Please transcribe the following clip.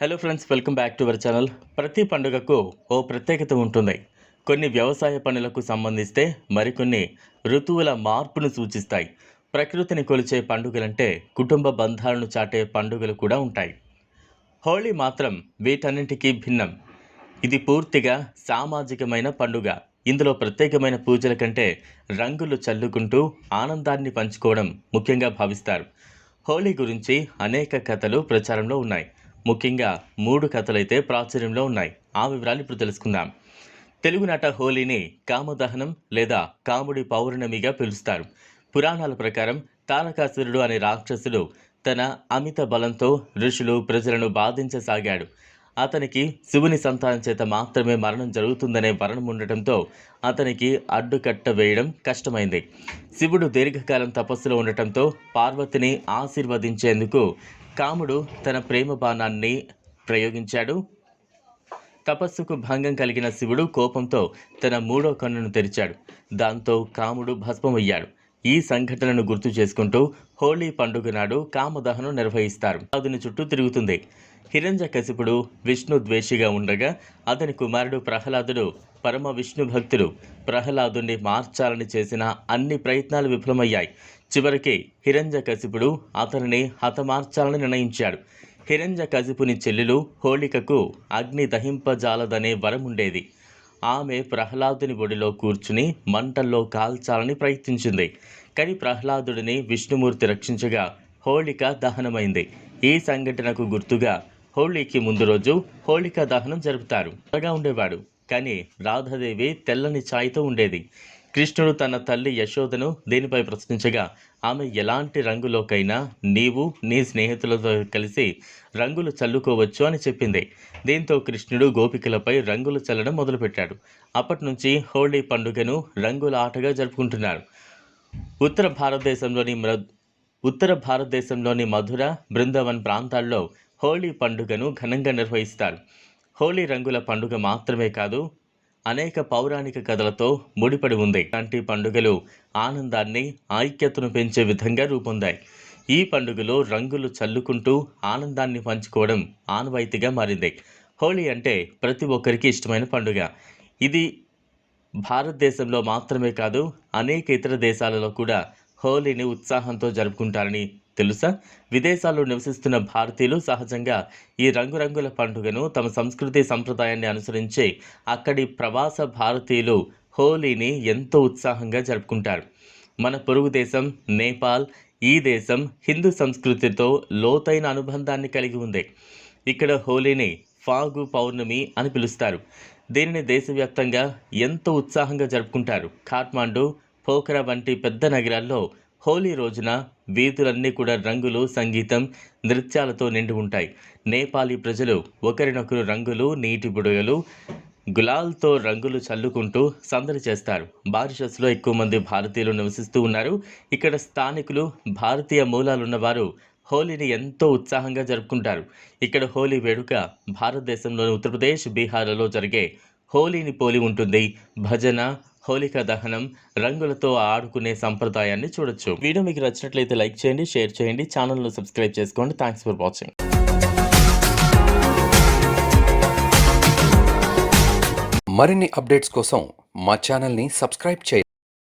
Hello friends welcome back to our channel ప్రతి పండుగకు ఓ ప్రత్యేకత ఉంటుంది. కొన్ని వ్యవసాయ పనులకు సంబంధిస్తే మరికొన్ని ఋతువుల మార్పును సూచిస్తాయి. ప్రకృతిని కొలిచే పండుగలంటే కుటుంబ బంధాలను చాటే పండుగలు కూడా ఉంటాయి. హోళీ మాత్రం వీటన్నింటికీ భిన్నం. ఇది పూర్తిగా సామాజికమైన పండుగ. ఇందులో ప్రత్యేకమైన పూజల కంటే రంగులు చల్లుకుంటూ ఆనందాన్ని పంచుకోవడం ముఖ్యంగా భావిస్తారు. హోళీ గురించి అనేక కథలు ప్రచారంలో ఉన్నాయి. ముఖ్యంగా మూడు కథలైతే ప్రాచుర్యంలో ఉన్నాయి. ఆ వివరాలు ఇప్పుడు తెలుసుకుందాం. తెలుగు నాట హోలీని కామదహనం లేదా కాముడి పౌర్ణమిగా పిలుస్తారు. పురాణాల ప్రకారం తారకాసురుడు అనే రాక్షసుడు తన అమిత బలంతో ఋషులు ప్రజలను బాధించసాగాడు. అతనికి శివుని సంతానం చేత మాత్రమే మరణం జరుగుతుందనే వరణం ఉండటంతో అతనికి అడ్డుకట్ట వేయడం కష్టమైంది. శివుడు దీర్ఘకాలం తపస్సులో ఉండటంతో పార్వతిని ఆశీర్వదించేందుకు కాముడు తన ప్రేమ బాణాన్ని ప్రయోగించాడు. తపస్సుకు భంగం కలిగిన శివుడు కోపంతో తన మూడో కన్నును తెరిచాడు. దాంతో కాముడు భస్మమయ్యాడు. ఈ సంఘటనను గుర్తు చేసుకుంటూ హోళీ పండుగ నాడు కామదహనం నిర్వహిస్తారు. అతని చుట్టూ తిరుగుతుంది. హిరణ్యకశిపుడు విష్ణు ద్వేషిగా ఉండగా అతని కుమారుడు ప్రహ్లాదుడు పరమ విష్ణు భక్తుడు ప్రహ్లాదుని మార్చాలని చేసిన అన్ని ప్రయత్నాలు విఫలమయ్యాయి. చివరికి హిరణ్యకశిపుడు అతనిని హతమార్చాలని నిర్ణయించాడు. హిరణ్యకశిపుని చెల్లెలు హోళికకు అగ్ని దహింపజాలదనే వరం ఉండేది ఆమె ప్రహ్లాదుని ఒడిలో కూర్చుని మంటల్లో కాల్చాలని ప్రయత్నించింది. కానీ ప్రహ్లాదుడిని విష్ణుమూర్తి రక్షించగా హోళిక దహనమైంది. ఈ సంఘటనకు గుర్తుగా హోళీకి ముందు రోజు హోళిక దహనం జరుపుతారు. త్వరగా ఉండేవాడు. కానీ రాధాదేవి తెల్లని ఛాయ్తో ఉండేది. కృష్ణుడు తన తల్లి యశోదను దీనిపై ప్రశ్నించగా ఆమె ఎలాంటి రంగులోకైనా నీవు నీ స్నేహితులతో కలిసి రంగులు చల్లుకోవచ్చు అని చెప్పింది. దీంతో కృష్ణుడు గోపికలపై రంగులు చల్లడం మొదలుపెట్టాడు. అప్పటి నుంచి హోళీ పండుగను రంగుల ఆటగా జరుపుకుంటున్నారు. ఉత్తర భారతదేశంలోని మ్ర ఉత్తర భారతదేశంలోని మధుర బృందావన్ ప్రాంతాల్లో హోళీ పండుగను ఘనంగా నిర్వహిస్తారు. హోళీ రంగుల పండుగ మాత్రమే కాదు అనేక పౌరాణిక కథలతో ముడిపడి ఉంది. ఇలాంటి పండుగలు ఆనందాన్ని ఐక్యతను పెంచే విధంగా రూపొందాయి. ఈ పండుగలో రంగులు చల్లుకుంటూ ఆనందాన్ని పంచుకోవడం ఆనవాయితీగా మారింది. హోళీ అంటే ప్రతి ఒక్కరికి ఇష్టమైన పండుగ. ఇది భారతదేశంలో మాత్రమే కాదు అనేక ఇతర దేశాలలో కూడా హోలీని ఉత్సాహంతో జరుపుకుంటారని తెలుసా? విదేశాల్లో నివసిస్తున్న భారతీయులు సహజంగా ఈ రంగురంగుల పండుగను తమ సంస్కృతి సంప్రదాయాన్ని అనుసరించి అక్కడి ప్రవాస భారతీయులు హోలీని ఎంతో ఉత్సాహంగా జరుపుకుంటారు. మన పొరుగు దేశం నేపాల్ ఈ దేశం హిందూ సంస్కృతితో లోతైన అనుబంధాన్ని కలిగి ఉంది. ఇక్కడ హోలీని ఫాగు పౌర్ణమి అని పిలుస్తారు. దీనిని దేశవ్యాప్తంగా ఎంతో ఉత్సాహంగా జరుపుకుంటారు. ఖాట్మాండు పోఖరా వంటి పెద్ద నగరాల్లో హోలీ రోజున వీధులన్నీ కూడా రంగులు సంగీతం నృత్యాలతో నిండి ఉంటాయి. నేపాలీ ప్రజలు ఒకరినొకరు రంగులు నీటి బుడగలు గులాల్తో రంగులు చల్లుకుంటూ సందడి చేస్తారు. మారిషస్లో ఎక్కువ మంది భారతీయులు నివసిస్తూ ఉన్నారు. ఇక్కడ స్థానికులు భారతీయ మూలాలున్నవారు హోలీని ఎంతో ఉత్సాహంగా జరుపుకుంటారు. ఇక్కడ హోలీ వేడుక భారతదేశంలోని ఉత్తరప్రదేశ్ బీహార్లలో జరిగే హోలీని పోలి ఉంటుంది. భజన హోలికా దహనం రంగులతో ఆడుకునే సంప్రదాయాన్ని చూడొచ్చు. వీడియో మీకు నచ్చినట్లయితే లైక్ చేయండి షేర్ చేయండి ఛానల్ను సబ్స్క్రైబ్ చేసుకోండి. థ్యాంక్స్ ఫర్ వాచింగ్ మరిన్ని అప్డేట్స్ కోసం మా ఛానల్ని సబ్స్క్రైబ్ చేయండి.